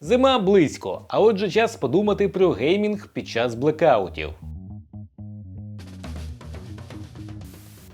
Зима близько, а отже час подумати про геймінг під час блекаутів.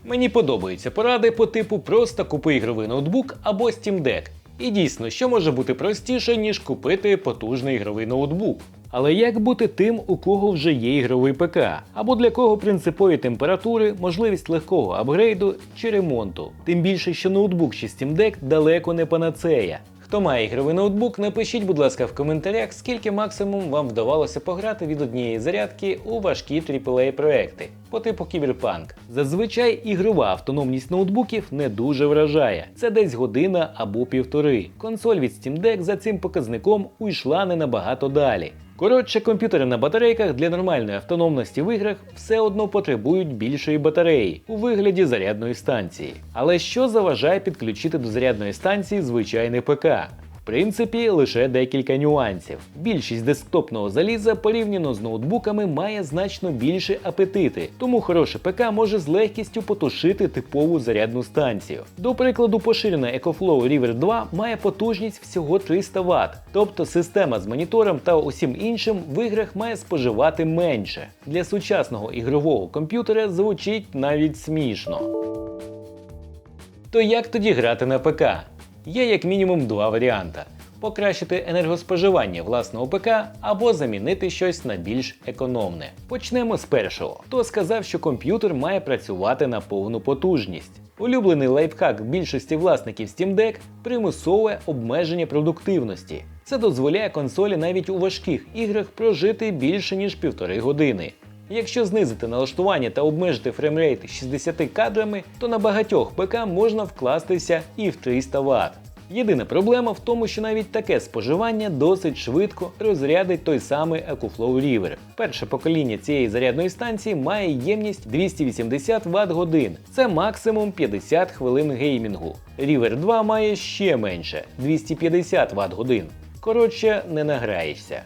Мені подобаються поради по типу просто купи ігровий ноутбук або Steam Deck. І дійсно, що може бути простіше, ніж купити потужний ігровий ноутбук. Але як бути тим, у кого вже є ігровий ПК, або для кого принципові температури, можливість легкого апгрейду чи ремонту? Тим більше, що ноутбук чи Steam Deck далеко не панацея. Хто має ігровий ноутбук, напишіть, будь ласка, в коментарях, скільки максимум вам вдавалося пограти від однієї зарядки у важкі AAA проекти по типу Кіберпанк. Зазвичай ігрова автономність ноутбуків не дуже вражає. Це десь година або півтори. Консоль від Steam Deck за цим показником уйшла не набагато далі. Коротше, комп'ютери на батарейках для нормальної автономності в іграх все одно потребують більшої батареї у вигляді зарядної станції. Але що заважає підключити до зарядної станції звичайний ПК? Принципі, лише декілька нюансів. Більшість десктопного заліза порівняно з ноутбуками має значно більше апетити, тому хороше ПК може з легкістю потушити типову зарядну станцію. До прикладу, поширена EcoFlow River 2 має потужність всього 300 Вт, тобто система з монітором та усім іншим в іграх має споживати менше. Для сучасного ігрового комп'ютера звучить навіть смішно. То як тоді грати на ПК? Є як мінімум два варіанти: покращити енергоспоживання власного ПК або замінити щось на більш економне. Почнемо з першого. Хто сказав, що комп'ютер має працювати на повну потужність? Улюблений лайфхак більшості власників Steam Deck примусове обмеження продуктивності. Це дозволяє консолі навіть у важких іграх прожити більше ніж півтори години. Якщо знизити налаштування та обмежити фреймрейт 60 кадрами, то на багатьох ПК можна вкластися і в 300 Вт. Єдина проблема в тому, що навіть таке споживання досить швидко розрядить той самий EcoFlow River. Перше покоління цієї зарядної станції має ємність 280 Вт годин. Це максимум 50 хвилин геймінгу. River 2 має ще менше 250 Вт годин. Коротше, не награєшся.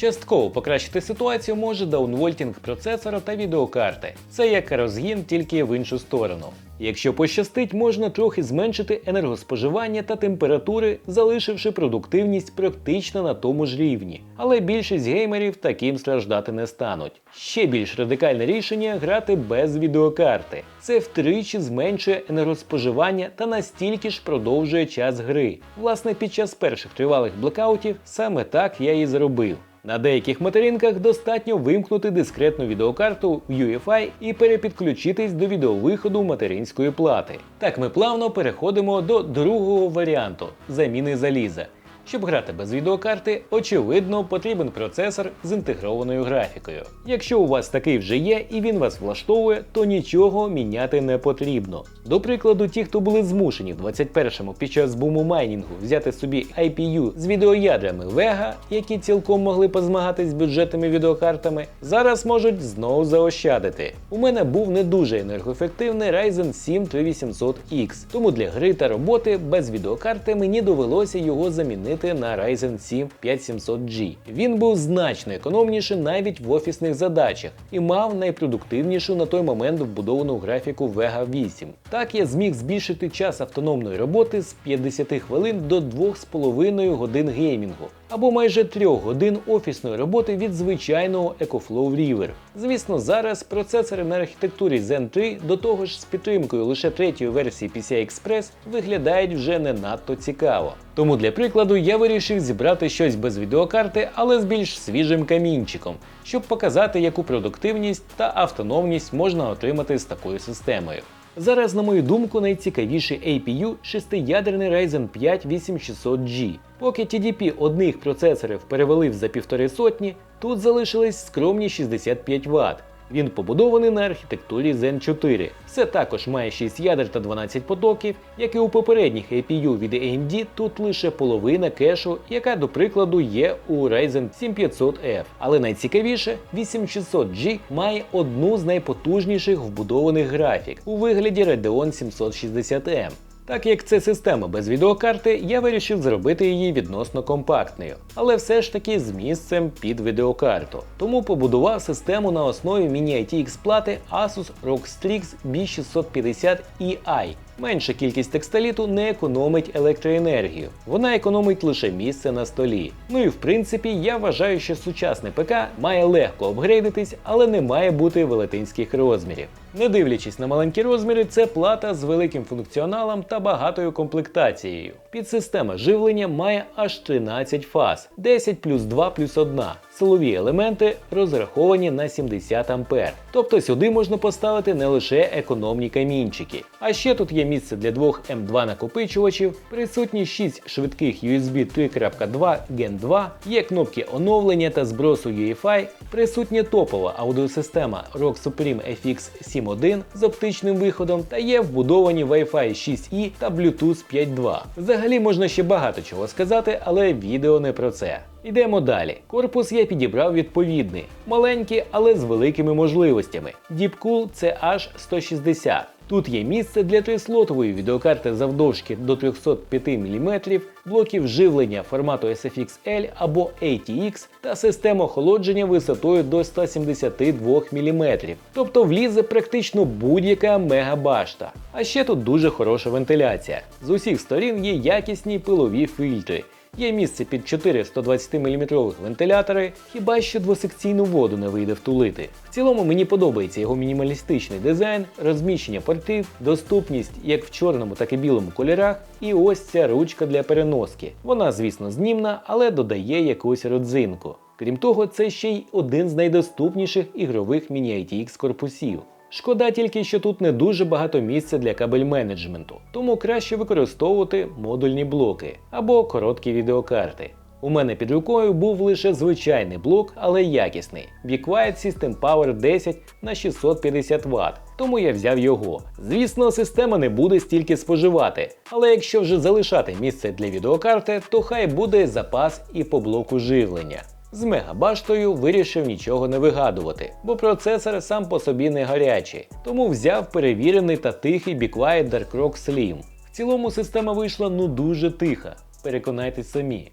Частково покращити ситуацію може даунвольтінг процесора та відеокарти. Це як розгін тільки в іншу сторону. Якщо пощастить, можна трохи зменшити енергоспоживання та температури, залишивши продуктивність практично на тому ж рівні. Але більшість геймерів таким страждати не стануть. Ще більш радикальне рішення грати без відеокарти. Це втричі зменшує енергоспоживання та настільки ж продовжує час гри. Власне, під час перших тривалих блекаутів саме так я і зробив. На деяких материнках достатньо вимкнути дискретну відеокарту UEFI і перепідключитись до відеовиходу материнської плати. Так ми плавно переходимо до другого варіанту заміни заліза. Щоб грати без відеокарти, очевидно, потрібен процесор з інтегрованою графікою. Якщо у вас такий вже є і він вас влаштовує, то нічого міняти не потрібно. До прикладу, ті, хто були змушені в 21-му під час буму майнінгу взяти собі IPU з відеоядрами Vega, які цілком могли позмагатись з бюджетними відеокартами, зараз можуть знову заощадити. У мене був не дуже енергоефективний Ryzen 7 3800X, тому для гри та роботи без відеокарти мені довелося його замінити на Ryzen 7 5700G. Він був значно економніший навіть в офісних задачах і мав найпродуктивнішу на той момент вбудовану графіку Vega 8. Так я зміг збільшити час автономної роботи з 50 хвилин до 2,5 годин геймінгу. Або майже 3 годин офісної роботи від звичайного EcoFlow River. Звісно, зараз процесори на архітектурі Zen 3 до того ж з підтримкою лише третьої версії PCI Express виглядають вже не надто цікаво. Тому для прикладу я вирішив зібрати щось без відеокарти, але з більш свіжим камінчиком, щоб показати, яку продуктивність та автономність можна отримати з такою системою. Зараз, на мою думку, найцікавіший APU шестиядерний Ryzen 5 8600G. Поки TDP одних процесорів перевели за півтори сотні, тут залишились скромні 65 Вт. Він побудований на архітектурі Zen 4. Все також має 6 ядер та 12 потоків, як і у попередніх APU від AMD, тут лише половина кешу, яка, до прикладу, є у Ryzen 7500F. Але найцікавіше, 8600G має одну з найпотужніших вбудованих графік у вигляді Radeon 760M. Так як це система без відеокарти, я вирішив зробити її відносно компактною, але все ж таки з місцем під відеокарту. Тому побудував систему на основі міні-ITX плати Asus ROG Strix B650 EI. Менша кількість текстоліту не економить електроенергію, вона економить лише місце на столі. Ну і в принципі, я вважаю, що сучасний ПК має легко апгрейдитись, але не має бути велетенських розмірів. Не дивлячись на маленькі розміри, це плата з великим функціоналом та багатою комплектацією. Підсистема живлення має аж 13 фаз, 10 плюс 2 плюс 1. Силові елементи розраховані на 70 А. Тобто сюди можна поставити не лише економні камінчики. А ще тут є місце для двох М2 накопичувачів, присутні 6 швидких USB 3.2 Gen 2, є кнопки оновлення та збросу UEFI, присутня топова аудіосистема ROG Supreme FX 7.1 з оптичним виходом та є вбудовані Wi-Fi 6E та Bluetooth 5.2. Взагалі можна ще багато чого сказати, але відео не про це. Йдемо далі. Корпус я підібрав відповідний, маленький, але з великими можливостями. Deepcool CH160. Тут є місце для трислотової відеокарти завдовжки до 305 мм, блоків живлення формату SFX L або ATX та система охолодження висотою до 172 мм. Тобто влізе практично будь-яка мегабашта. А ще тут дуже хороша вентиляція. З усіх сторін є якісні пилові фільтри. Є місце під 4 120 мм вентилятори, хіба що двосекційну воду не вийде втулити. В цілому мені подобається його мінімалістичний дизайн, розміщення портів, доступність як в чорному, так і білому кольорах, і ось ця ручка для переноски. Вона, звісно, знімна, але додає якусь родзинку. Крім того, це ще й один з найдоступніших ігрових міні-ITX корпусів. Шкода тільки, що тут не дуже багато місця для кабель менеджменту, тому краще використовувати модульні блоки або короткі відеокарти. У мене під рукою був лише звичайний блок, але якісний Be Quiet System Power 10 на 650 Вт, тому я взяв його. Звісно, система не буде стільки споживати, але якщо вже залишати місце для відеокарти, то хай буде запас і по блоку живлення. З мегабаштою вирішив нічого не вигадувати, бо процесор сам по собі не гарячий, тому взяв перевірений та тихий Be Quiet Dark Rock Slim. В цілому система вийшла ну дуже тиха, переконайтесь самі.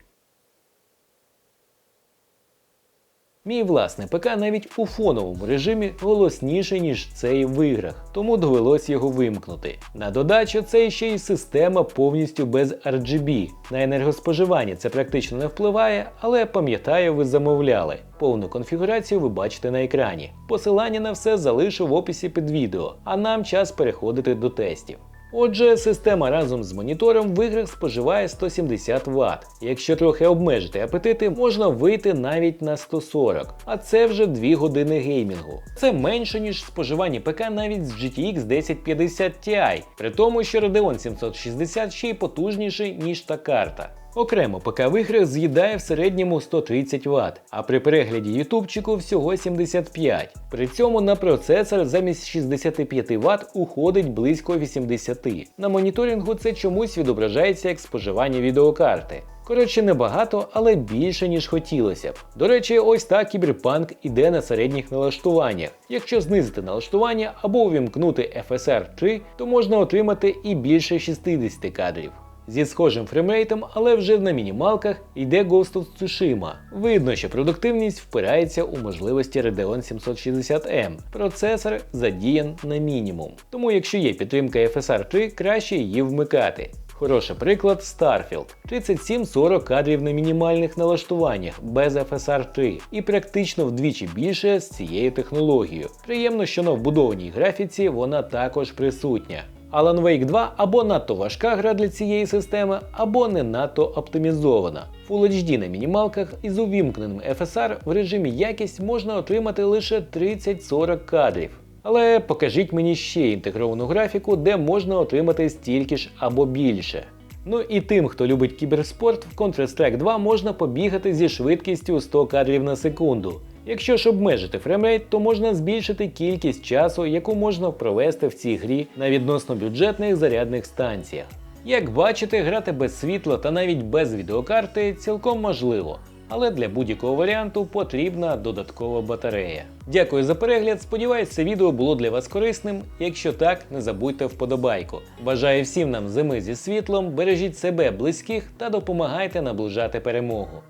Мій власний ПК навіть у фоновому режимі голосніший, ніж цей в іграх, тому довелось його вимкнути. На додачу, це ще й система повністю без RGB. На енергоспоживання це практично не впливає, але пам'ятаю, ви замовляли. Повну конфігурацію ви бачите на екрані. Посилання на все залишу в описі під відео, а нам час переходити до тестів. Отже, система разом з монітором в іграх споживає 170 Вт. Якщо трохи обмежити апетити, можна вийти навіть на 140, а це вже 2 години геймінгу. Це менше, ніж споживання ПК навіть з GTX 1050 Ti, при тому, що Radeon 760 ще й потужніший, ніж та карта. Окремо ПК в з'їдає в середньому 130 Вт, а при перегляді ютубчику всього 75. При цьому на процесор замість 65 Вт уходить близько 80. На моніторингу це чомусь відображається як споживання відеокарти. Коротше, небагато, але більше, ніж хотілося б. До речі, ось так кіберпанк іде на середніх налаштуваннях. Якщо знизити налаштування або увімкнути FSR 3, то можна отримати і більше 60 кадрів. Зі схожим фреймрейтом, але вже на мінімалках йде Ghost of Tsushima. Видно, що продуктивність впирається у можливості Radeon 760M. Процесор задіян на мінімум. Тому якщо є підтримка FSR 3, краще її вмикати. Хороший приклад Starfield. 37-40 кадрів на мінімальних налаштуваннях без FSR 3 і практично вдвічі більше з цією технологією. Приємно, що на вбудованій графіці вона також присутня. Alan Wake 2 або надто важка гра для цієї системи, або не надто оптимізована. Full HD на мінімалках із увімкненим FSR в режимі якість можна отримати лише 30-40 кадрів. Але покажіть мені ще інтегровану графіку, де можна отримати стільки ж або більше. Ну і тим, хто любить кіберспорт, в Counter-Strike 2 можна побігати зі швидкістю 100 кадрів на секунду. Якщо ж обмежити фреймрейт, то можна збільшити кількість часу, яку можна провести в цій грі на відносно бюджетних зарядних станціях. Як бачите, грати без світла та навіть без відеокарти цілком можливо, але для будь-якого варіанту потрібна додаткова батарея. Дякую за перегляд. Сподіваюсь, це відео було для вас корисним. Якщо так, не забудьте вподобайку. Бажаю всім нам зими зі світлом, бережіть себе, близьких та допомагайте наближати перемогу.